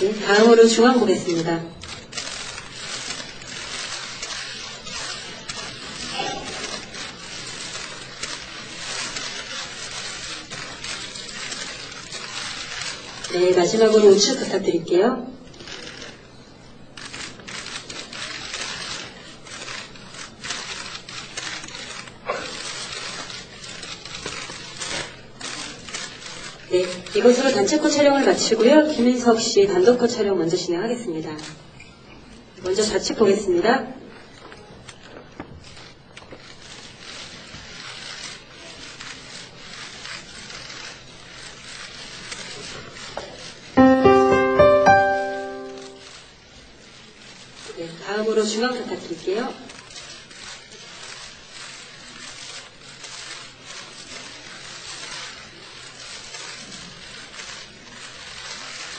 네, 다음으로 중앙 보겠습니다. 네, 마지막으로 우측 부탁드릴게요. 네, 이것으로 단체코 촬영을 마치고요. 김인석 씨 단독코 촬영 먼저 진행하겠습니다. 먼저 좌측 보겠습니다. 네, 다음으로 중앙 부탁드릴게요.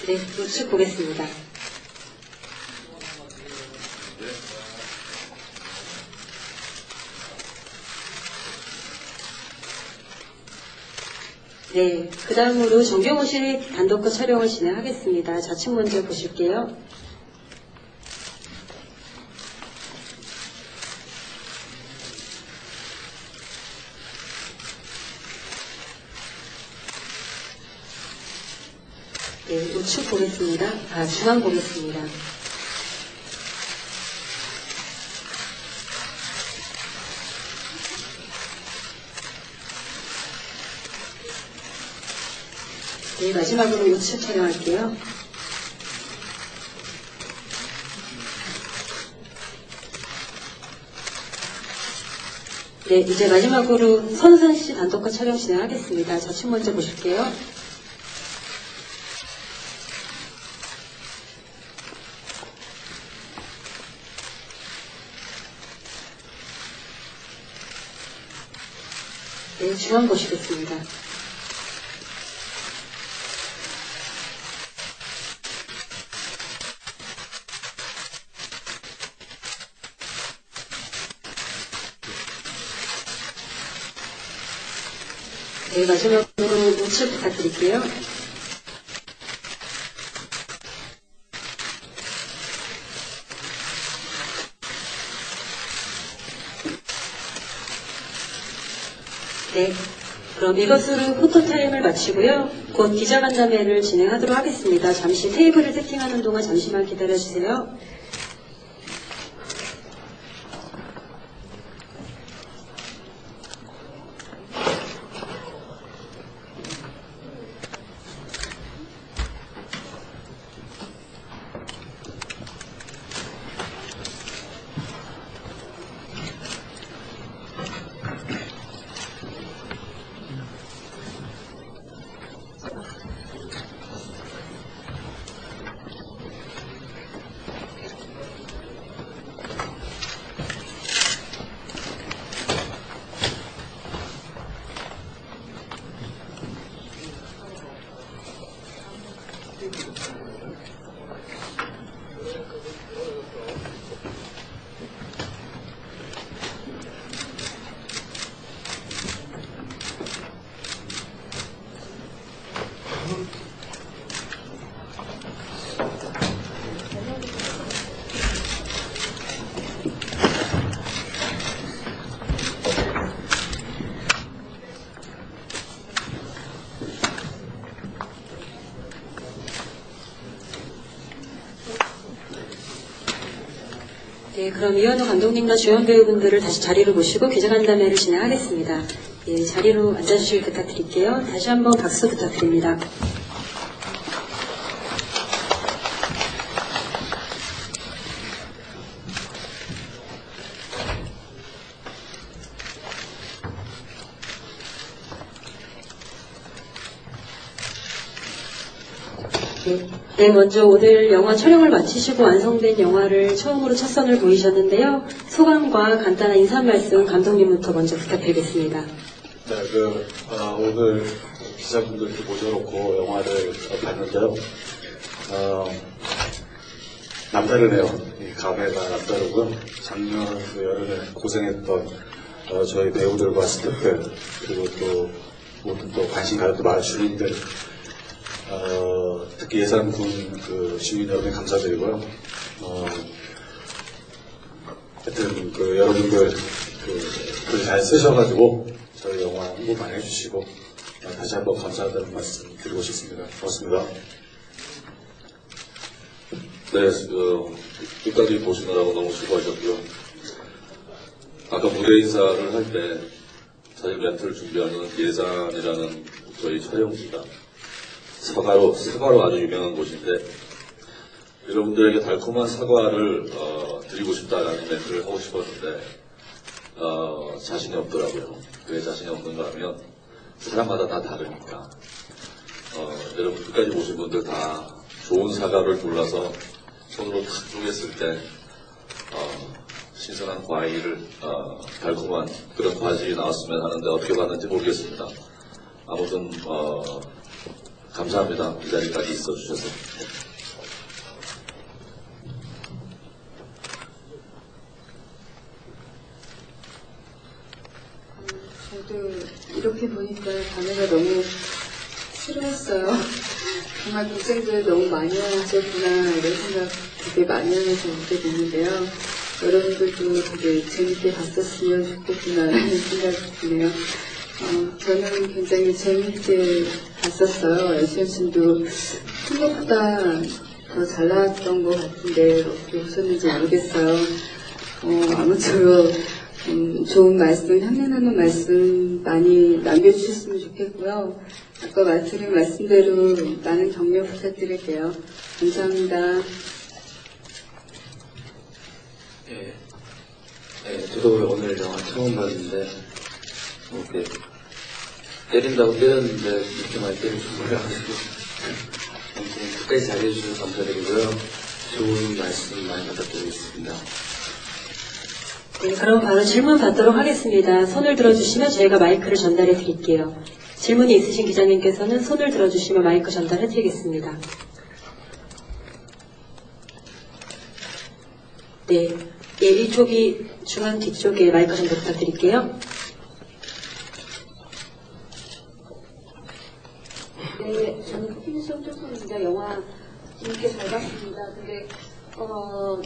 네, 우측 보겠습니다. 네, 그 다음으로 정경호 씨 단독거 촬영을 진행하겠습니다. 좌측 먼저 보실게요. 네, 우측 보겠습니다. 아, 중앙 보겠습니다. 네, 마지막으로 우측 촬영할게요. 네, 이제 마지막으로 선선 씨 단독과 촬영 진행하겠습니다. 좌측 먼저 보실게요. 네, 중앙 보시겠습니다. 네, 마지막으로 우측 부탁드릴게요. 네. 그럼 이것으로 포토타임을 마치고요. 곧 기자간담회를 진행하도록 하겠습니다. 잠시 테이블을 세팅하는 동안 잠시만 기다려주세요. 네, 그럼 이현우 감독님과 주연 배우분들을 다시 자리로 모시고 기자간담회를 진행하겠습니다. 예, 자리로 앉아주시길 부탁드릴게요. 다시 한번 박수 부탁드립니다. 네, 네, 먼저 오늘 영화 촬영을 마치시고 완성된 영화를 처음으로 첫 선을 보이셨는데요. 소감과 간단한 인사 말씀 감독님부터 먼저 부탁드리겠습니다. 네, 그, 어, 오늘 기자분들 이렇게 모셔놓고 영화를 봤는데요. 어, 남다르네요. 이 감회가 남다르고요. 작년 그 여름에 고생했던 어, 저희 배우들과 스태프들 그리고 또 모든 또 관심 가졌던 많은 주민들 어, 특히 예산군 그 시민 여러분 감사드리고요. 어, 하여튼 그 여러분들 그 글 잘 쓰셔가지고 저희 영화 홍보 많이 해주시고 어, 다시 한번 감사하다는 말씀 드리고 싶습니다. 고맙습니다. 네, 그, 끝까지 보시느라고 너무 수고하셨고요. 아까 무대 인사를 할때 사진 렌트를 준비하는 예산이라는 저희 촬영지가 사과로, 사과로 아주 유명한 곳인데 여러분들에게 달콤한 사과를 어, 드리고 싶다라는 멘트를 하고 싶었는데 어, 자신이 없더라고요. 왜 자신이 없는가 하면 사람마다 다 다르니까 어, 여러분 끝까지 보신 분들 다 좋은 사과를 골라서 손으로 탁 쪼갰을 때 어, 신선한 과일을 어, 달콤한 그런 과즙이 나왔으면 하는데 어떻게 봤는지 모르겠습니다. 아무튼 어, 감사합니다. 이 자리까지 있어주셔서. 저도 이렇게 보니까 감회가 너무 싫어했어요. 정말 고생들 너무 많이 하셨구나 이런 생각 되게 많이 하면서 보게 됐는데요. 여러분들도 되게 재밌게 봤었으면 좋겠구나 라는 생각이 드네요. 어, 저는 굉장히 재밌게 봤었어요. 애시언신도 생각보다 더 잘 나왔던 것 같은데 어떻게 보셨는지 모르겠어요. 어, 아무쪼록 음, 좋은 말씀, 향연하는 말씀 많이 남겨주셨으면 좋겠고요. 아까 말씀드린 말씀대로 많은 격려 부탁드릴게요. 감사합니다. 예. 예, 저도 오늘 영화 처음 봤는데, 뭐 이렇게, 때린다고 때렸는데, 이렇게 많이 때릴 줄 몰라가지고, 끝까지 잘해주셔서 감사드리고요. 좋은 말씀 많이 부탁드리겠습니다. 네, 그럼 바로 질문 받도록 하겠습니다. 손을 들어주시면 저희가 마이크를 전달해 드릴게요. 질문이 있으신 기자님께서는 손을 들어주시면 마이크 전달해 드리겠습니다. 네, 예, 이쪽이 중앙 뒤쪽에 마이크 전달 부탁드릴게요. 네, 저는 김수영 교수입니다. 영화 재밌게 잘 봤습니다. 근데 어,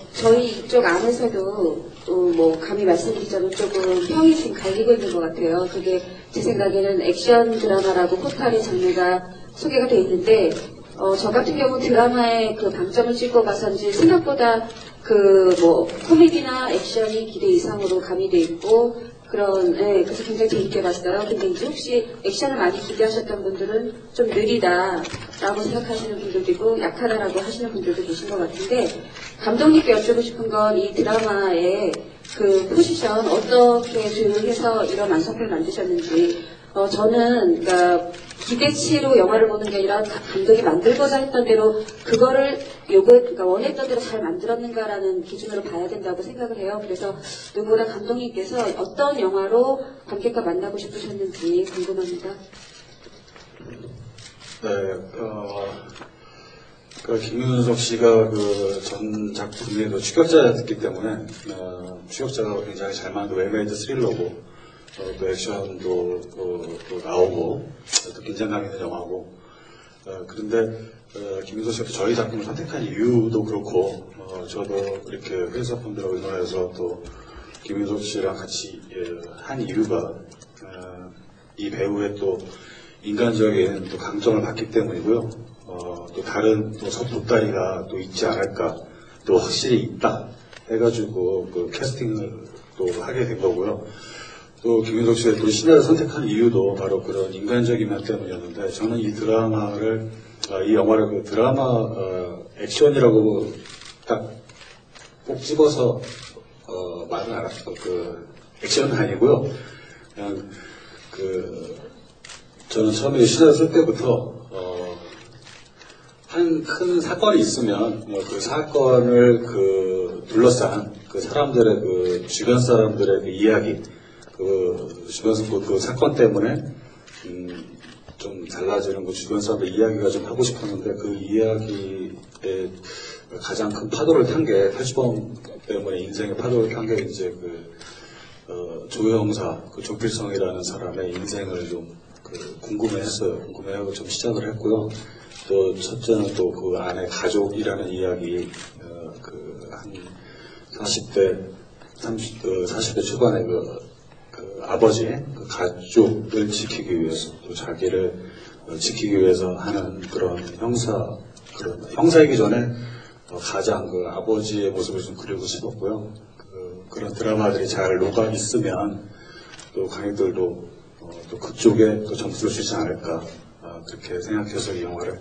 이쪽 안에서도 어, 뭐 감히 말씀드리자면 조금 평이 지금 갈리고 있는 것 같아요. 그게 제 생각에는 액션 드라마라고 포탈의 장르가 소개가 돼 있는데 어, 저 같은 경우 드라마에 그 방점을 찍고 봐서인지 생각보다 그 뭐 코미디나 액션이 기대 이상으로 가미돼 있고 그런 예, 그래서 굉장히 재밌게 봤어요. 근데 이제 혹시 액션을 많이 기대하셨던 분들은 좀 느리다라고 생각하시는 분들도 있고 약하다라고 하시는 분들도 계신 것 같은데 감독님께 여쭈고 싶은 건 이 드라마의 그 포지션 어떻게 조율해서 이런 완성편을 만드셨는지 어, 저는 그러니까 기대치로 영화를 보는 게 아니라 가- 감독이 만들고자 했던 대로 그거를 요거 그러니까 원했던 대로 잘 만들었는가라는 기준으로 봐야 된다고 생각을 해요. 그래서 누구보다 감독님께서 어떤 영화로 관객과 만나고 싶으셨는지 궁금합니다. 네, 어, 그 김윤석 씨가 그 전 작품에도 추격자였기 때문에 어, 추격자가 굉장히 잘 만든 웨메이드 스릴러고 어, 또 액션도 또, 또 나오고 또 긴장감 있는 영화고 어, 그런데 어, 김윤석 씨가 또 저희 작품을 선택한 이유도 그렇고 어, 저도 이렇게 회사 분들하고 의논해서 또 김윤석 씨랑 같이 예, 한 이유가 어, 이 배우의 또 인간적인 또 강점을 봤기 때문이고요. 어, 또 다른 또 섭도다리가 또 있지 않을까, 또 확실히 있다 해가지고 그 캐스팅을 또 하게 된 거고요. 또 김윤석 씨가 또 신화를 선택한 이유도 바로 그런 인간적인 면 때문이었는데 저는 이 드라마를 아, 이 영화를 그 드라마 어, 액션이라고 딱 꼭 집어서 어, 말은 알았어. 그 액션은 아니고요. 그냥 그 저는 처음에 시나리오 쓸 때부터 어, 한 큰 사건이 있으면 어, 그 사건을 그 둘러싼 그 사람들의 그 주변 사람들의 그 이야기 그 주변 그, 그 사건 때문에 음, 좀 달라지는 그 주변 사람들 이야기가 좀 하고 싶었는데 그 이야기에 가장 큰 파도를 탄 게 탈주범 때문에 인생의 파도를 탄 게 이제 그 어, 조영사 그 조필성이라는 사람의 인생을 좀 그 궁금해했어요. 궁금해하고 좀 시작을 했고요. 또 첫째는 또 그 안에 가족이라는 이야기 어, 그한 40대 30, 그 40대 초반에 그, 그 아버지의 그 가족을 지키기 위해서 또 자기를 어, 지키기 위해서 하는 그런 형사 그런 형사이기 전에 어, 가장 그 아버지의 모습을 좀 그리고 싶었고요. 그, 그런 드라마들이 잘 녹아 있으면 또 관객들도 어, 또 그쪽에 또 점수를 주지 않을까 아, 그렇게 생각해서 이 영화를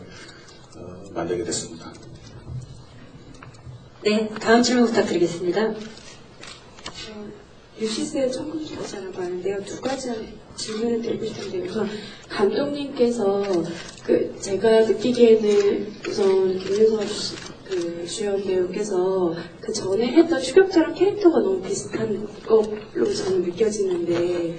어, 만들게 됐습니다. 네, 다음 질문 부탁드리겠습니다. 유시스의 청군기자라고 하는데요. 두 가지 질문을 드리고 싶은데 우선 감독님께서 그 제가 느끼기에는 우선 김윤석 씨- 그 주연 배우께서 그 전에 했던 추격자랑 캐릭터가 너무 비슷한 걸로 저는 느껴지는데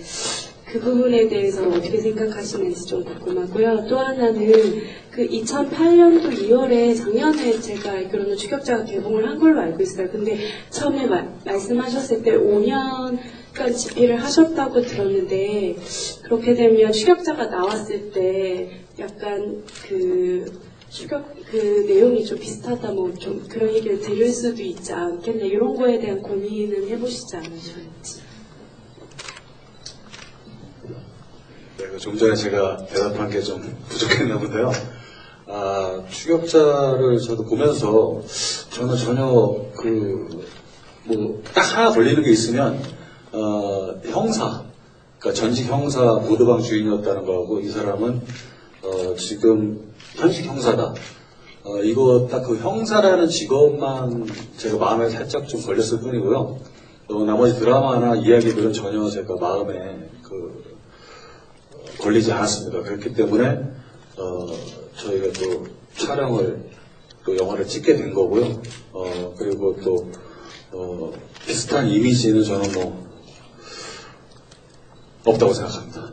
그 부분에 대해서 어떻게 생각하시는지 좀 궁금하고요. 또 하나는 그 2008년도 2월에 작년에 제가 알기로는 추격자가 개봉을 한 걸로 알고 있어요. 근데 처음에 마- 말씀하셨을 때 5년간 집필을 하셨다고 들었는데 그렇게 되면 추격자가 나왔을 때 약간 그 추격 그 내용이 좀 비슷하다 뭐 좀 그런 얘기를 들을 수도 있지 않겠나 이런 거에 대한 고민은 해보시지 않으셨는지. 네, 그좀 전에 제가 대답한 게 좀 부족했나 본데요. 아, 추격자를 저도 보면서 저는 전혀 그, 뭐, 딱 하나 걸리는 게 있으면, 어, 형사, 그러니까 전직 형사 보드방 주인이었다는 거하고 이 사람은, 어, 지금 현직 형사다. 어, 이거 딱 그 형사라는 직업만 제가 마음에 살짝 좀 걸렸을 뿐이고요. 어, 나머지 드라마나 이야기들은 전혀 제가 마음에 그, 걸리지 않았습니다. 그렇기 때문에 어, 저희가 또 촬영을 또 영화를 찍게 된 거고요. 어, 그리고 또 어, 비슷한 이미지는 저는 뭐 없다고 생각합니다.